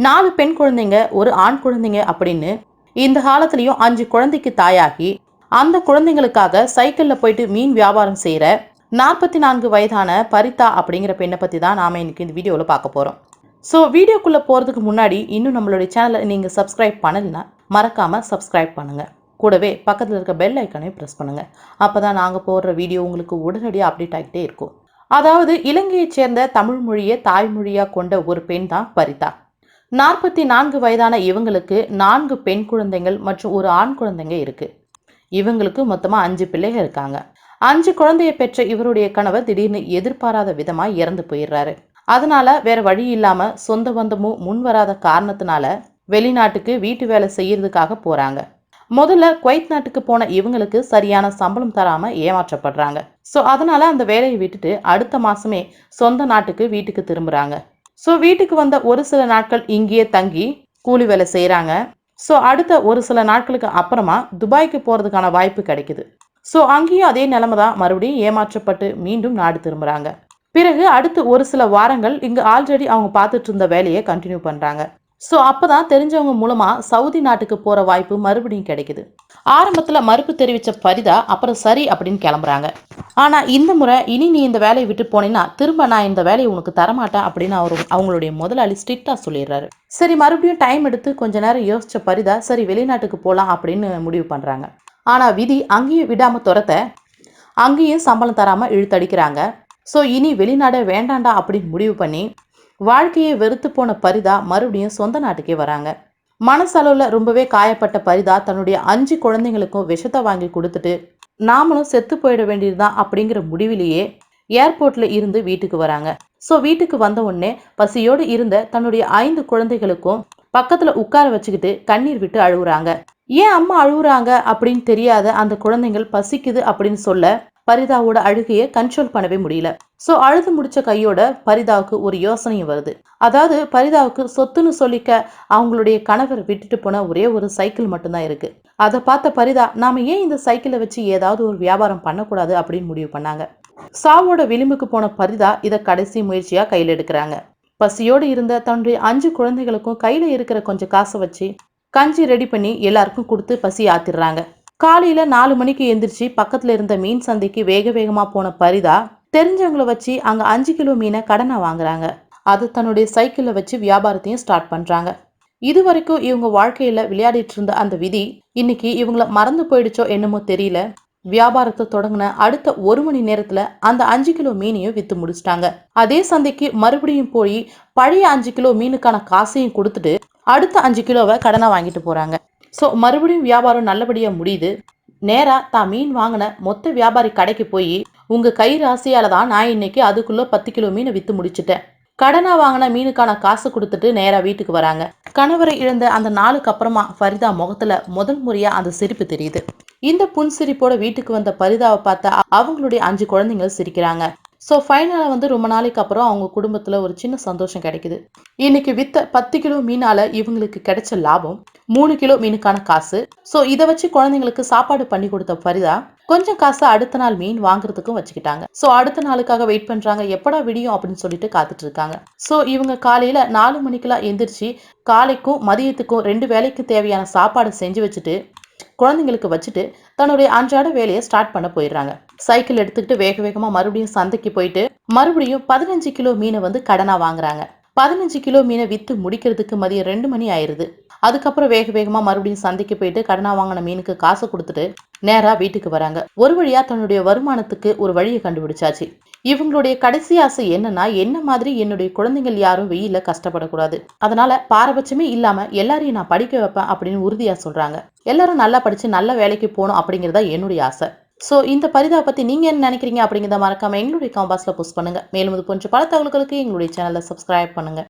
நாலு பெண் குழந்தைங்க ஒரு ஆண் குழந்தைங்க அப்படின்னு இந்த காலத்துலேயும் அஞ்சு குழந்தைக்கு தாயாகி அந்த குழந்தைங்களுக்காக சைக்கிளில் போயிட்டு மீன் வியாபாரம் செய்கிற நாற்பத்தி நான்கு வயதான பரிதா அப்படிங்கிற பெண்ணை பற்றி தான் நாம் இன்றைக்கி இந்த வீடியோவில் பார்க்க போகிறோம் ஸோ வீடியோக்குள்ளே போகிறதுக்கு முன்னாடி இன்னும் நம்மளுடைய சேனலை நீங்கள் சப்ஸ்கிரைப் பண்ணலைன்னா மறக்காமல் சப்ஸ்கிரைப் பண்ணுங்கள் கூடவே பக்கத்தில் இருக்க பெல் ஐக்கனையும் ப்ரெஸ் பண்ணுங்கள் அப்போ தான் நாங்கள் போடுற வீடியோ உங்களுக்கு உடனடியாக அப்டேட் ஆகிட்டே இருக்கும். அதாவது இலங்கையைச் சேர்ந்த தமிழ் மொழியை தாய்மொழியாக கொண்ட ஒரு பெண் தான் பரிதா. நாற்பத்தி நான்கு வயதான இவங்களுக்கு நான்கு பெண் குழந்தைகள் மற்றும் ஒரு ஆண் குழந்தைங்க இருக்குது இவங்களுக்கு மொத்தமாக அஞ்சு பிள்ளைங்க இருக்காங்க. அஞ்சு குழந்தையை பெற்ற இவருடைய கணவர் திடீர்னு எதிர்பாராத விதமாக இறந்து போயிடுறாரு. அதனால வேற வழி இல்லாமல் சொந்த பந்தமும் முன் வராத காரணத்தினால வெளிநாட்டுக்கு வீட்டு வேலை செய்யறதுக்காக போறாங்க. முதல்ல குவைத் நாட்டுக்கு போன இவங்களுக்கு சரியான சம்பளம் தராம ஏமாற்றப்படுறாங்க. ஸோ அதனால அந்த வேலையை விட்டுட்டு அடுத்த மாசமே சொந்த நாட்டுக்கு வீட்டுக்கு திரும்புறாங்க. ஸோ வீட்டுக்கு வந்த ஒரு சில நாட்கள் இங்கேயே தங்கி கூலி வேலை செய்கிறாங்க ஸோ அடுத்த ஒரு சில நாட்களுக்கு அப்புறமா துபாய்க்கு போகிறதுக்கான வாய்ப்பு கிடைக்குது. ஸோ அங்கேயும் அதே நிலைமை தான் மறுபடியும் ஏமாற்றப்பட்டு மீண்டும் நாடு திரும்புகிறாங்க பிறகு அடுத்து ஒரு சில வாரங்கள் இங்கே ஆல்ரெடி அவங்க பார்த்துட்டு இருந்த வேலையை கண்டினியூ பண்ணுறாங்க ஸோ அப்போ தான் தெரிஞ்சவங்க மூலமாக சவுதி நாட்டுக்கு போகிற வாய்ப்பு மறுபடியும் கிடைக்குது. ஆரம்பத்தில் மறுப்பு தெரிவித்த பரிதா அப்புறம் சரி அப்படின்னு கிளம்புறாங்க. ஆனால் இந்த முறை இனி நீ இந்த வேலையை விட்டு போனேன்னா திரும்ப நான் இந்த வேலையை உனக்கு தரமாட்டேன் அப்படின்னு அவர் அவங்களுடைய முதலாளி ஸ்ட்ரிக்டாக சொல்லிடுறாரு. சரி மறுபடியும் டைம் எடுத்து கொஞ்ச நேரம் யோசித்த பரிதா சரி வெளிநாட்டுக்கு போகலாம் அப்படின்னு முடிவு பண்ணுறாங்க ஆனால் விதி அங்கேயும் விடாமல் துரத்த அங்கேயும் சம்பளம் தராமல் இழுத்தடிக்கிறாங்க. ஸோ இனி வெளிநாடே வேண்டாண்டா அப்படின்னு முடிவு பண்ணி வாழ்க்கையை வெறுத்து போன பரிதா மறுபடியும் சொந்த நாட்டுக்கே வராங்க. மனசளவில் ரொம்பவே காயப்பட்ட பரிதா தன்னுடைய அஞ்சு குழந்தைங்களுக்கும் விஷத்தை வாங்கி கொடுத்துட்டு நாமளும் செத்து போயிட வேண்டியதுதான் அப்படிங்கிற முடிவிலேயே ஏர்போர்ட்ல இருந்து வீட்டுக்கு வராங்க. ஸோ வீட்டுக்கு வந்த உடனே பசியோடு இருந்த தன்னுடைய ஐந்து குழந்தைகளுக்கும் பக்கத்துல உட்கார வச்சுக்கிட்டு கண்ணீர் விட்டு அழுகுறாங்க ஏன் அம்மா அழுகுறாங்க அப்படின்னு தெரியாத அந்த குழந்தைகள் பசிக்குது அப்படின்னு சொல்ல பரிதாவோட அழுகையை கண்ட்ரோல் பண்ணவே முடியல. ஸோ அழுது முடிச்ச கையோட பரிதாவுக்கு ஒரு யோசனையும் வருது. அதாவது பரிதாவுக்கு சொத்துன்னு சொல்லிக்க அவங்களுடைய கணவர் விட்டுட்டு போன ஒரே ஒரு சைக்கிள் மட்டும்தான் இருக்கு. அதை பார்த்த பரிதா நாம ஏன் இந்த சைக்கிளை வச்சு ஏதாவது ஒரு வியாபாரம் பண்ணக்கூடாது அப்படின்னு முடிவு பண்ணாங்க. சாவோட விளிம்புக்கு போன பரிதா இதை கடைசி முயற்சியா கையில் எடுக்கிறாங்க. பசியோடு இருந்த தன்னுடைய அஞ்சு குழந்தைகளுக்கும் கையில் இருக்கிற கொஞ்சம் காசை வச்சு கஞ்சி ரெடி பண்ணி எல்லாருக்கும் கொடுத்து பசி ஆத்திடுறாங்க. காலையில் நாலு மணிக்கு எந்திரிச்சு பக்கத்தில் இருந்த மீன் சந்தைக்கு வேக வேகமாக போன பரிதா தெரிஞ்சவங்கள வச்சு அங்கே அஞ்சு கிலோ மீனை கடனை வாங்குறாங்க. அது தன்னுடைய சைக்கிளில் வச்சு வியாபாரத்தையும் ஸ்டார்ட் பண்ணுறாங்க இது வரைக்கும் இவங்க வாழ்க்கையில் விளையாடிட்டு இருந்த அந்த விதி இன்னைக்கு இவங்கள மறந்து போயிடுச்சோ என்னமோ தெரியல. வியாபாரத்தை தொடங்கின அடுத்த ஒரு மணி நேரத்துல அந்த அஞ்சு கிலோ மீனையும் வித்து முடிச்சிட்டாங்க. அதே சந்தைக்கு மறுபடியும் போய் பழைய அஞ்சு கிலோ மீனுக்கான காசையும் கொடுத்துட்டு அடுத்த அஞ்சு கிலோவை கடனை வாங்கிட்டு போறாங்க. ஸோ மறுபடியும் வியாபாரம் நல்லபடியாக முடியுது. நேராக தான் மீன் வாங்கின மொத்த வியாபாரி கடைக்கு போய் உங்கள் கை ராசியால் தான் நான் இன்னைக்கு அதுக்குள்ளே பத்து கிலோ மீனை விற்று முடிச்சிட்டேன். கடனாக வாங்கின மீனுக்கான காசு கொடுத்துட்டு நேராக வீட்டுக்கு வராங்க. கணவரை இழந்த அந்த நாளுக்கு அப்புறமா ஃபரிதா முகத்தில் முதல் முறையாக அந்த சிரிப்பு தெரியுது. இந்த புன்சிரிப்போட வீட்டுக்கு வந்த பரிதாவை பார்த்தா அவங்களுடைய அஞ்சு குழந்தைங்க சிரிக்கிறாங்க. ஸோ ஃபைனலாக வந்து ரொம்ப நாளைக்கு அப்புறம் அவங்க குடும்பத்தில் ஒரு சின்ன சந்தோஷம் கிடைக்குது. இன்னைக்கு வித்த பத்து கிலோ மீனால இவங்களுக்கு கிடைச்ச லாபம் மூணு கிலோ மீனுக்கான காசு. ஸோ இதை வச்சு குழந்தைங்களுக்கு சாப்பாடு பண்ணி கொடுத்த பரிதா கொஞ்சம் காசு அடுத்த நாள் மீன் வாங்குறதுக்கும் வச்சுக்கிட்டாங்க. ஸோ அடுத்த நாளுக்காக வெயிட் பண்றாங்க. எப்படா விடியும் அப்படின்னு சொல்லிட்டு காத்துட்டு இருக்காங்க. ஸோ இவங்க காலையில நாலு மணிக்கெல்லாம் எந்திரிச்சு காலைக்கும் மதியத்துக்கும் ரெண்டு வேலைக்கு தேவையான சாப்பாடு செஞ்சு வச்சுட்டு குழந்தைங்களுக்கு வச்சுட்டு தன்னுடைய அன்றாட வேலையை ஸ்டார்ட் பண்ண போயிடுறாங்க. சைக்கிள் எடுத்துக்கிட்டு வேக வேகமாக மறுபடியும் சந்தைக்கு போயிட்டு மறுபடியும் பதினஞ்சு கிலோ மீனை வந்து கடனாக வாங்குறாங்க. பதினஞ்சு கிலோ மீனை விற்று முடிக்கிறதுக்கு மதியம் ரெண்டு மணி ஆயிடுது அதுக்கப்புறம் வேக வேகமாக மறுபடியும் சந்தைக்கு போயிட்டு கடனாக வாங்கின மீனுக்கு காசு கொடுத்துட்டு நேராக வீட்டுக்கு வராங்க. ஒரு வழியாக தன்னுடைய வருமானத்துக்கு ஒரு வழியை கண்டுபிடிச்சாச்சு. இவங்களுடைய கடைசி ஆசை என்னன்னா என்ன மாதிரி என்னுடைய குழந்தைகள் யாரும் வெயில கஷ்டப்படக்கூடாது. அதனால பாரபட்சமே இல்லாம எல்லாரையும் நான் படிக்க வைப்பேன் அப்படின்னு உறுதியா சொல்றாங்க. எல்லாரும் நல்லா படிச்சு நல்ல வேலைக்கு போகணும் அப்படிங்கிறதா என்னுடைய ஆசை. ஸோ இந்த பரிதா பற்றி நீங்கள் என்ன நினைக்கிறீங்க அப்படிங்கிறத மறக்காமல் எங்களுடைய காம்பாஸில் போஸ்ட் பண்ணுங்கள் மேலும் இது போன்ற பல தகவல்களுக்கு எங்களுடைய சேனலை சப்ஸ்கிரைப் பண்ணுங்கள்